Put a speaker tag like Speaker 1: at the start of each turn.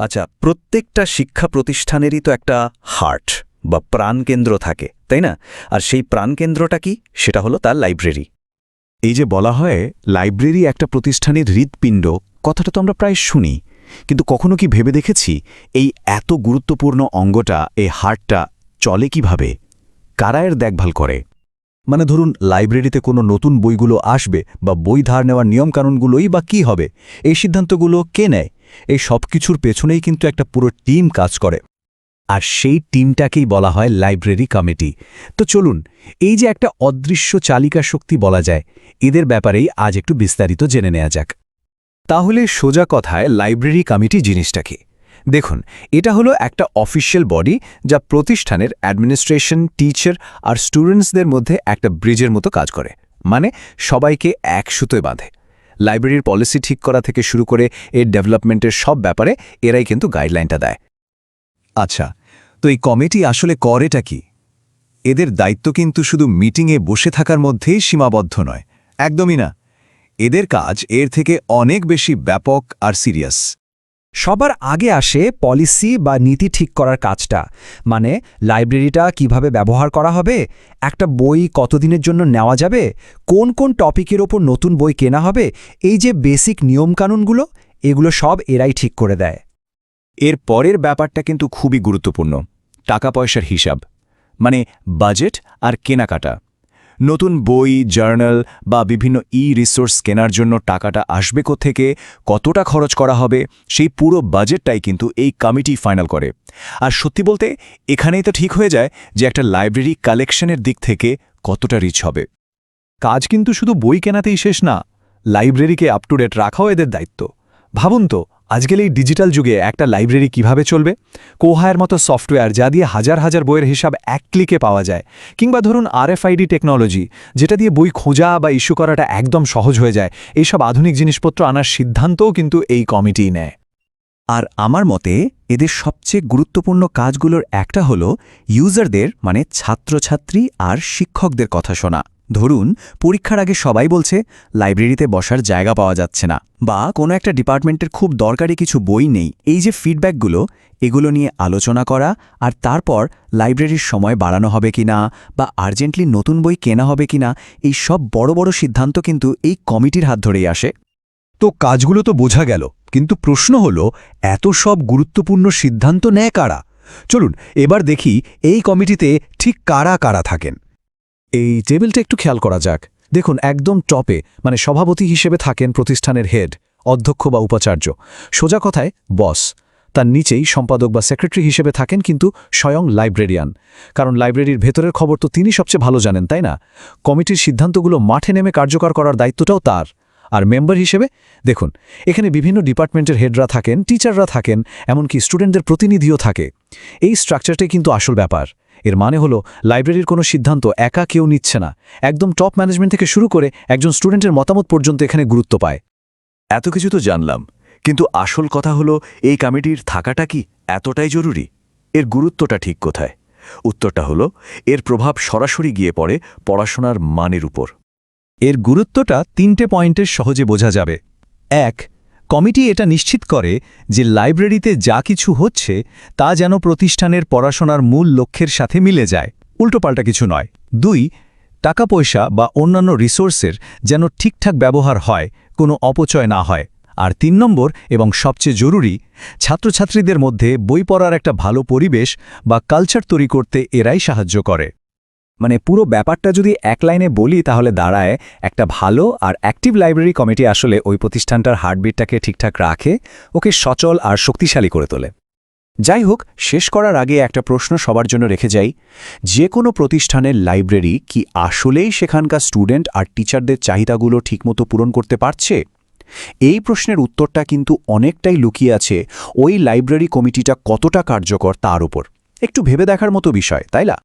Speaker 1: আচ্ছা প্রত্যেকটা শিক্ষা প্রতিষ্ঠানেরই তো একটা হার্ট বা প্রাণকেন্দ্র থাকে, তাই না? আর সেই প্রাণকেন্দ্রটা কি? সেটা হলো তার লাইব্রেরি।
Speaker 2: এই যে বলা হয়, লাইব্রেরি একটা প্রতিষ্ঠানের হৃৎপিণ্ড, কথাটা তো আমরা প্রায় শুনি। কিন্তু কখনো কি ভেবে দেখেছি, এই এত গুরুত্বপূর্ণ অঙ্গটা, এই হার্টটা চলে কীভাবে? কারা এর দেখভাল করে?
Speaker 3: মানে ধরুন, লাইব্রেরিতে কোনো নতুন বইগুলো আসবে বা বই ধার নেওয়ার নিয়মকানুনগুলোই বা কি হবে? এই সিদ্ধান্তগুলো কে নেয়? এই সব কিছুর পেছনেই কিন্তু একটা পুরো টিম কাজ করে। আর সেই টিমটাকেই বলা হয় লাইব্রেরি কমিটি। তো চলুন, এই যে একটা অদৃশ্য চালিকা শক্তি বলা যায়, এদের ব্যাপারেই আজ একটু বিস্তারিত জেনে নেওয়া যাক। তাহলে সোজা কথায় লাইব্রেরি কমিটি জিনিসটা কি? দেখুন, এটা হলো একটা অফিসিয়াল বডি যা প্রতিষ্ঠানের অ্যাডমিনিস্ট্রেশন, টিচার আর স্টুডেন্টসদের মধ্যে একটা ব্রিজের মতো কাজ করে। মানে সবাইকে এক সুতোয় বাঁধে। লাইব্রেরির পলিসি ঠিক করা থেকে শুরু করে এর ডেভেলপমেন্টের সব ব্যাপারে এরাই কিন্তু গাইডলাইনটা দেয়। আচ্ছা তো এই কমিটি আসলে করেটা কি? এদের দায়িত্ব কিন্তু শুধু মিটিংয়ে বসে থাকার মধ্যেই সীমাবদ্ধ নয়, একদমই না। এদের কাজ এর থেকে অনেক বেশি ব্যাপক আর সিরিয়াস।
Speaker 4: সবার আগে আসে পলিসি বা নীতি ঠিক করার কাজটা। মানে লাইব্রেরিটা কীভাবে ব্যবহার করা হবে, একটা বই কতদিনের জন্য নেওয়া যাবে, কোন কোন টপিকের ওপর নতুন বই কেনা হবে, এই যে বেসিক নিয়মকানুনগুলো, এগুলো সব এরাই ঠিক করে দেয়।
Speaker 2: এর পরের ব্যাপারটা কিন্তু খুবই গুরুত্বপূর্ণ, টাকা পয়সার হিসাব। মানে বাজেট আর কেনাকাটা। নতুন বই, জার্নাল বা বিভিন্ন ই রিসোর্স কেনার জন্য টাকাটা আসবে থেকে কতটা খরচ করা হবে, সেই পুরো বাজেটটাই কিন্তু এই কমিটি ফাইনাল করে। আর সত্যি বলতে, এখানেই তো ঠিক হয়ে যায় যে একটা লাইব্রেরি কালেকশনের দিক থেকে কতটা রিচ হবে।
Speaker 3: কাজ কিন্তু শুধু বই কেনাতেই শেষ না, লাইব্রেরিকে আপ টু ডেট রাখাও এদের দায়িত্ব। ভাবুন তো আজকাল এই ডিজিটাল যুগে একটা লাইব্রেরি কীভাবে চলবে? কোহায়ের মতো সফটওয়্যার যা দিয়ে হাজার হাজার বইয়ের হিসাব এক ক্লিকে পাওয়া যায়। কিংবা ধরুন আরএফআইডি টেকনোলজি, যেটা দিয়ে বই খোঁজা বা ইস্যু করাটা একদম সহজ হয়ে যায়। এইসব আধুনিক জিনিসপত্র আনার সিদ্ধান্তও কিন্তু এই কমিটিই নেয়।
Speaker 1: আর আমার মতে, এদের সবচেয়ে গুরুত্বপূর্ণ কাজগুলোর একটা হলো ইউজারদের মানে ছাত্রছাত্রী আর শিক্ষকদের কথা শোনা। ধরুন, পরীক্ষার আগে সবাই বলছে, লাইব্রেরিতে বসার জায়গা পাওয়া যাচ্ছে না। বা কোনো একটা ডিপার্টমেন্টের খুব দরকারি কিছু বই নেই। এই যে ফিডব্যাকগুলো, এগুলো নিয়ে আলোচনা করা আর তারপর লাইব্রেরির সময় বাড়ানো হবে কিনা বা আর্জেন্টলি নতুন বই কেনা হবে কিনা, এই সব বড় বড় সিদ্ধান্ত কিন্তু এই কমিটির হাত ধরেই আসে।
Speaker 3: তো কাজগুলো তো বোঝা গেল, কিন্তু প্রশ্ন হল, এত সব গুরুত্বপূর্ণ সিদ্ধান্ত নেয় কারা? চলুন, এবার দেখি এই কমিটিতে ঠিক কারা কারা থাকেন। এই টেবিলটা একটু খেয়াল করা যাক। দেখুন, একদম টপে মানে সভাপতি হিসেবে থাকেন প্রতিষ্ঠানের হেড, অধ্যক্ষ বা উপাচার্য। সোজা কথায়, বস। তার নিচেই সম্পাদক বা সেক্রেটারি হিসেবে থাকেন কিন্তু স্বয়ং লাইব্রেরিয়ান। কারণ লাইব্রেরির ভেতরের খবর তো তিনি সবচেয়ে ভালো জানেন, তাই না? কমিটির সিদ্ধান্তগুলো মাঠে নেমে কার্যকর করার দায়িত্বটাও তার। আর মেম্বার হিসেবে, দেখুন, এখানে বিভিন্ন ডিপার্টমেন্টের হেডরা থাকেন, টিচাররা থাকেন, এমনকি স্টুডেন্টদের প্রতিনিধিও থাকে। এই স্ট্রাকচারটাই কিন্তু আসল ব্যাপার। এর মানে হলো, লাইব্রেরির কোনো সিদ্ধান্ত একা কেউ নিচ্ছে না। একদম টপ ম্যানেজমেন্ট থেকে শুরু করে একজন স্টুডেন্টের মতামত পর্যন্ত এখানে গুরুত্ব পায়।
Speaker 2: এত কিছু তো জানলাম, কিন্তু আসল কথা হলো, এই কমিটির থাকাটা কি এতটাই জরুরি? এর গুরুত্বটা ঠিক কোথায়? উত্তরটা হলো, এর প্রভাব সরাসরি গিয়ে পড়ে পড়াশোনার মানের উপর।
Speaker 3: এর গুরুত্বটা তিনটে পয়েন্টের সহজে বোঝা যাবে। এক, কমিটি এটা নিশ্চিত করে যে লাইব্রেরিতে যা কিছু হচ্ছে তা যেন প্রতিষ্ঠানের পড়াশোনার মূল লক্ষ্যের সাথে মিলে যায়, উল্টোপাল্টা কিছু নয়। দুই টাকা পয়সা বা অন্যান্য রিসোর্সের যেন ঠিকঠাক ব্যবহার হয়, কোনো অপচয় না হয়। আর তিন নম্বর এবং সবচেয়ে জরুরি, ছাত্রছাত্রীদের মধ্যে বই পড়ার একটা ভালো পরিবেশ বা কালচার তৈরি করতে এরাই সাহায্য করে।
Speaker 4: মানে পুরো ব্যাপারটা যদি এক লাইনে বলি তাহলে দাঁড়ায়, একটা ভালো আর অ্যাক্টিভ লাইব্রেরি কমিটি আসলে ওই প্রতিষ্ঠানটার হার্টবিটটাকে ঠিকঠাক রাখে, ওকে সচল আর শক্তিশালী করে তোলে। যাই হোক, শেষ করার আগে একটা প্রশ্ন সবার জন্য রেখে যাই। যে কোনো প্রতিষ্ঠানের লাইব্রেরি কি আসলেই সেখানকার স্টুডেন্ট আর টিচারদের চাহিদাগুলো ঠিকমতো পূরণ করতে পারছে? এই প্রশ্নের উত্তরটা কিন্তু অনেকটাই লুকিয়ে আছে ওই লাইব্রেরি কমিটিটা কতটা কার্যকর তার উপর। একটু ভেবে দেখার মতো বিষয়, তাই না?